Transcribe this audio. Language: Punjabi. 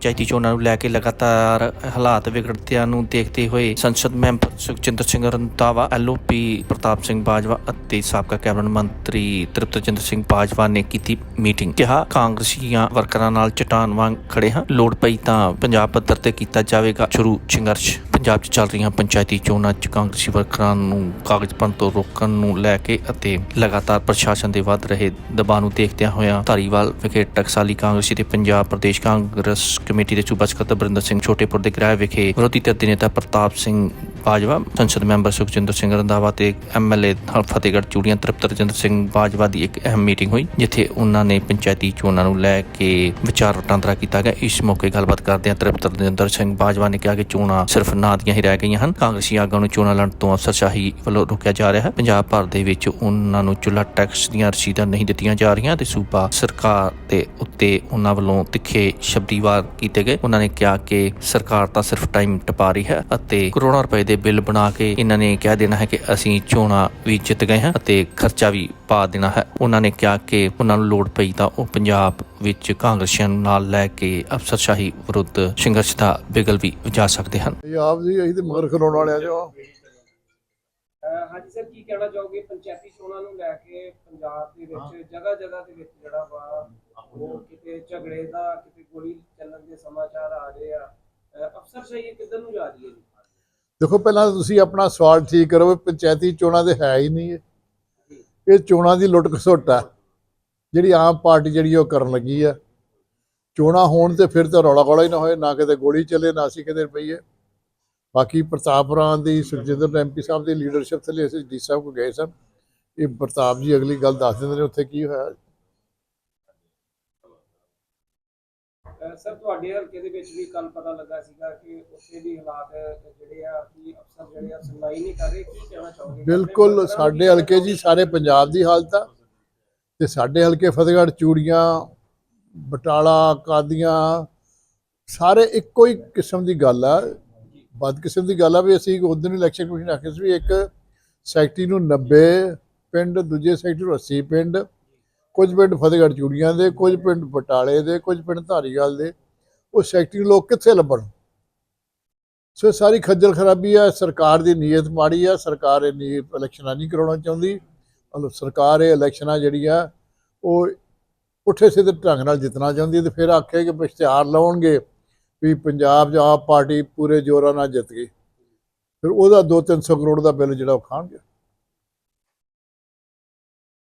ਪੰਚਾਇਤੀ ਚੋਣਾਂ ਨੂੰ ਲੈ ਕੇ ਲਗਾਤਾਰ ਹਾਲਾਤ ਵਿਗੜਦਿਆਂ ਨੂੰ ਦੇਖਦੇ ਹੋਏ ਸੰਸਦ ਮੈਂਬਰ ਸੁਖਜਿੰਦਰ ਸਿੰਘ ਰੰਧਾਵਾ, ਐਲਓਪੀ ਪ੍ਰਤਾਪ ਸਿੰਘ ਬਾਜਵਾ ਅਤੇ ਸਾਬਕਾ ਕੈਬਨਿਟ ਮੰਤਰੀ ਤ੍ਰਿਪਤ ਰਜਿੰਦਰ ਸਿੰਘ ਬਾਜਵਾ ਨੇ ਕੀਤੀ ਮੀਟਿੰਗ। ਕਿਹਾ, ਕਾਂਗਰਸੀਆਂ ਵਰਕਰਾਂ ਨਾਲ ਚਟਾਨ ਵਾਂਗ ਖੜੇ ਹਾਂ। ਲੋੜ ਪਈ ਤਾਂ ਪੰਜਾਬ ਪੱਧਰ ਤੇ ਕੀਤਾ ਜਾਵੇਗਾ। ਸ਼ੁਰੂ, ਸੰਘਰਸ਼। ਪੰਜਾਬ 'ਚ ਚੱਲ ਰਹੀਆਂ ਪੰਚਾਇਤੀ ਚੋਣਾਂ 'ਚ ਕਾਂਗਰਸੀ ਵਰਕਰਾਂ ਨੂੰ ਕਾਗਜ਼ ਭਰਨ ਤੋਂ ਰੋਕਣ ਨੂੰ ਲੈ ਕੇ ਅਤੇ ਲਗਾਤਾਰ ਪ੍ਰਸ਼ਾਸਨ ਦੇ ਵੱਧ ਰਹੇ ਦਬਾਅ ਨੂੰ ਦੇਖਦਿਆਂ ਹੋਇਆਂ ਧਾਰੀਵਾਲ ਵਿਖੇ ਟਕਸਾਲੀ ਕਾਂਗਰਸੀ ਤੇ ਪੰਜਾਬ ਪ੍ਰਦੇਸ਼ ਕਾਂਗਰਸ ਕਮੇਟੀ ਦੇ ਸੂਬਾ ਸਕੱਤਰ ਬਰਿੰਦਰ ਸਿੰਘ ਛੋਟੇਪੁਰ ਦੇ ਗ੍ਰਹਿ ਵਿਖੇ ਵਿਰੋਧੀ ਧਿਰ ਦੇ ਨੇਤਾ ਪ੍ਰਤਾਪ ਸਿੰਘ ਬਾਜਵਾ, ਸੰਸਦ ਮੈਂਬਰ ਸੁਖਜਿੰਦਰ ਸਿੰਘ ਰੰਧਾਵਾ ਤੇ ਐਮਐਲਏ ਫਤਿਹਗੜ੍ਹ ਚੂੜੀਆਂ ਤ੍ਰਿਪਤ ਰਜਿੰਦਰ ਸਿੰਘ ਬਾਜਵਾ ਦੀ ਇੱਕ ਅਹਿਮ ਮੀਟਿੰਗ ਹੋਈ, ਜਿੱਥੇ ਉਹਨਾਂ ਨੇ ਪੰਚਾਇਤੀ ਚੋਣਾਂ ਨੂੰ ਲੈ ਕੇ ਵਿਚਾਰ ਵਟਾਂਦਰਾ ਕੀਤਾ ਗਿਆ। ਇਸ ਮੌਕੇ ਗੱਲਬਾਤ ਕਰਦਿਆਂ ਤ੍ਰਿਪਤ ਰਜਿੰਦਰ ਸਿੰਘ ਬਾਜਵਾ ਨੇ ਕਿਹਾ ਕਿ ਚੋਣਾਂ ਸਿਰਫ ਨਾਂ ਦੀਆਂ ਹੀ ਰਹਿ ਗਈਆਂ ਹਨ। ਕਾਂਗਰਸੀ ਆਗੂਆਂ ਨੂੰ ਚੋਣਾਂ ਲੜਨ ਤੋਂ ਅਫਸਰਸ਼ਾਹੀ ਵੱਲੋਂ ਰੋਕਿਆ ਜਾ ਰਿਹਾ ਹੈ। ਪੰਜਾਬ ਭਰ ਦੇ ਵਿੱਚ ਉਹਨਾਂ ਨੂੰ ਚੁੱਲ੍ਹਾ ਟੈਕਸ ਦੀਆਂ ਰਸੀਦਾਂ ਨਹੀਂ ਦਿੱਤੀਆਂ ਜਾ ਰਹੀਆਂ ਤੇ ਸੂਬਾ ਸਰਕਾਰ ਦੇ ਉੱਤੇ ਉਹਨਾਂ ਵੱਲੋਂ ਤਿੱਖੇ ਸ਼ਬਦੀ ਵਾਰ ਕੀਤੇ ਗਏ। ਉਹਨਾਂ ਨੇ ਕਿਹਾ ਕਿ ਸਰਕਾਰ ਤਾਂ ਸਿਰਫ ਟਾਈਮ ਟਪਾ ਰਹੀ ਹੈ ਅਤੇ ਕਰੋੜਾਂ ਰੁਪਏ ਦੇ ਬਿੱਲ ਬਣਾ ਕੇ ਇਹਨਾਂ ਨੇ ਕਹਿ ਦੇਣਾ ਹੈ ਕਿ ਅਸੀਂ ਚੋਣਾਂ ਵੀ ਜਿੱਤ ਗਏ ਹਾਂ ਅਤੇ ਖਰਚਾ ਵੀ ਪਾ ਦੇਣਾ ਹੈ। ਉਹਨਾਂ ਨੇ ਕਿਹਾ ਕਿ ਉਹਨਾਂ ਨੂੰ ਲੋੜ ਪਈ ਤਾਂ ਉਹ ਪੰਜਾਬ ਵਿੱਚ ਕਾਂਗਰਸੀਆਂ ਨਾਲ ਲੈ ਕੇ ਅਫਸਰਸ਼ਾਹੀ ਵਿਰੁੱਧ ਸੰਘਰਸ਼ ਦਾ ਬਿਗਲ ਵੀ ਵਜਾ ਸਕਦੇ ਹਨ। ਇਹ ਆਪ ਜੀ ਅਸੀਂ ਤੇ ਮਗਰ ਖਲੋਣ ਵਾਲਿਆਂ ਜੋ। ਅਹ ਹਾਂਜੀ ਸਰ ਕੀ ਕਹਿਣਾ ਚਾਹੋਗੇ? ਪੰਚਾਇਤੀ ਚੋਣਾਂ ਨੂੰ ਲੈ ਕੇ ਪੰਜਾਬ ਦੇ ਵਿੱਚ ਜਗ੍ਹਾ ਜਗ੍ਹਾ ਦੇ ਵਿੱਚ ਜਿਹੜਾ ਵਾ ਉਹ ਕਿਤੇ ਝਗੜੇ ਦਾ ਕਿਤੇ ਗੋਲੀ ਚੱਲਣ ਦੇ ਸਮਾਚਾਰ ਆ ਰਹੇ ਆ। ਅਹ ਅਫਸਰਸ਼ਾਹੀ ਇਹ ਕਿੱਧਰ ਨੂੰ ਜਾ ਰਹੀ ਹੈ ਜੀ? ਦੇਖੋ, ਪਹਿਲਾਂ ਤੁਸੀਂ ਆਪਣਾ ਸਵਾਲ ਠੀਕ ਕਰੋ ਵੀ ਪੰਚਾਇਤੀ ਚੋਣਾਂ ਦੇ ਹੈ ਹੀ ਨਹੀਂ ਇਹ। ਇਹ ਚੋਣਾਂ ਦੀ ਲੁੱਟ ਖਸੁੱਟ ਆ। ਜਿਹੜੀ ਆਮ ਪਾਰਟੀ ਜਿਹੜੀ ਉਹ ਕਰਨ ਲੱਗੀ ਆ। ਚੋਣਾਂ ਹੋਣ ਤੇ ਫਿਰ ਤਾਂ ਰੌਲਾ ਗੋਲਾ ਹੀ ਨਾ ਹੋਏ, ਨਾ ਕਿਤੇ ਗੋਲੀ ਚੱਲੇ, ਨਾ ਅਸੀਂ ਕਿਤੇ ਰੁਪਈਏ। ਬਾਕੀ ਪ੍ਰਤਾਪ ਰਾਂ ਦੀ, ਸੁਖਜਿੰਦਰ ਐਮਪੀ ਸਾਹਿਬ ਦੀ ਲੀਡਰਸ਼ਿਪ ਥੱਲੇ ਅਸੀਂ ਡੀ ਸਾਹਿਬ ਕੋ ਗਏ ਸਨ। ਇਹ ਪ੍ਰਤਾਪ ਜੀ ਅਗਲੀ ਗੱਲ ਦੱਸ ਦਿੰਦੇ ਨੇ, ਉੱਥੇ ਕੀ ਹੋਇਆ। ਸਰ, ਤੁਹਾਡੇ ਹਲਕੇ ਦੇ ਵਿੱਚ ਵੀ ਕੱਲ ਪਤਾ ਲੱਗਾ ਸੀਗਾ ਕਿ ਉੱਥੇ ਵੀ ਹਾਲਾਤ ਜਿਹੜੇ ਆ ਕਿ ਅਫਸਰ ਜਿਹੜੇ ਆ ਸੁਣਵਾਈ ਨਹੀਂ ਕਰ ਰਹੇ। ਕੀ ਕਹਿਣਾ ਚਾਹੋਗੇ? ਬਿਲਕੁਲ, ਸਾਡੇ ਹਲਕੇ ਜੀ ਸਾਰੇ ਪੰਜਾਬ ਦੀ ਹਾਲਤ ਆ ਤੇ ਸਾਡੇ ਹਲਕੇ ਫਤਿਹਗੜ੍ਹ, ਚੂੜੀਆਂ, ਬਟਾਲਾ, ਕਾਦੀਆਂ, ਸਾਰੇ ਇੱਕੋ ਹੀ ਕਿਸਮ ਦੀ ਗੱਲ ਆ। ਬਦ ਕਿਸਮ ਦੀ ਗੱਲ ਆ ਵੀ ਅਸੀਂ ਉਦੋਂ ਇਲੈਕਸ਼ਨ ਕਮਿਸ਼ਨ ਆਖਿਆ ਸੀ ਵੀ ਇੱਕ ਸੈਕਟਰੀ ਨੂੰ 90 ਪਿੰਡ, ਦੂਜੇ ਸੈਕਟਰੀ ਨੂੰ 80 ਪਿੰਡ ਕੁਝ ਪਿੰਡ ਫਤਿਹਗੜ੍ਹ ਚੂੜੀਆਂ ਦੇ, ਕੁਝ ਪਿੰਡ ਬਟਾਲੇ ਦੇ, ਕੁਝ ਪਿੰਡ ਧਾਰੀਵਾਲ ਦੇ। ਉਹ ਸੈਕਟਰੀ ਲੋਕ ਕਿੱਥੇ ਲੱਭਣ? ਸੋ ਇਹ ਸਾਰੀ ਖੱਜਲ ਖਰਾਬੀ ਆ, ਸਰਕਾਰ ਦੀ ਨੀਅਤ ਮਾੜੀ ਆ, ਸਰਕਾਰ ਇਹ ਨੀ ਇਲੈਕਸ਼ਨਾਂ ਨਹੀਂ ਕਰਾਉਣਾ ਚਾਹੁੰਦੀ। ਮਤਲਬ ਸਰਕਾਰ ਇਹ ਇਲੈਕਸ਼ਨਾਂ ਜਿਹੜੀਆਂ, ਉਹ ਉੱਠੇ ਸਿੱਧੇ ਢੰਗ ਨਾਲ ਜਿੱਤਣਾ ਚਾਹੁੰਦੀ ਹੈ ਤੇ ਫਿਰ ਆਖਿਆ ਕਿ ਇਸ਼ਤਿਹਾਰ ਲਾਉਣਗੇ ਵੀ ਪੰਜਾਬ 'ਚ ਆਪ ਪਾਰਟੀ ਪੂਰੇ ਜ਼ੋਰਾਂ ਨਾਲ ਜਿੱਤ ਗਈ। ਫਿਰ ਉਹਦਾ 2-300 ਕਰੋੜ ਦਾ ਬਿੱਲ ਜਿਹੜਾ ਉਹ ਖਾਣਗੇ।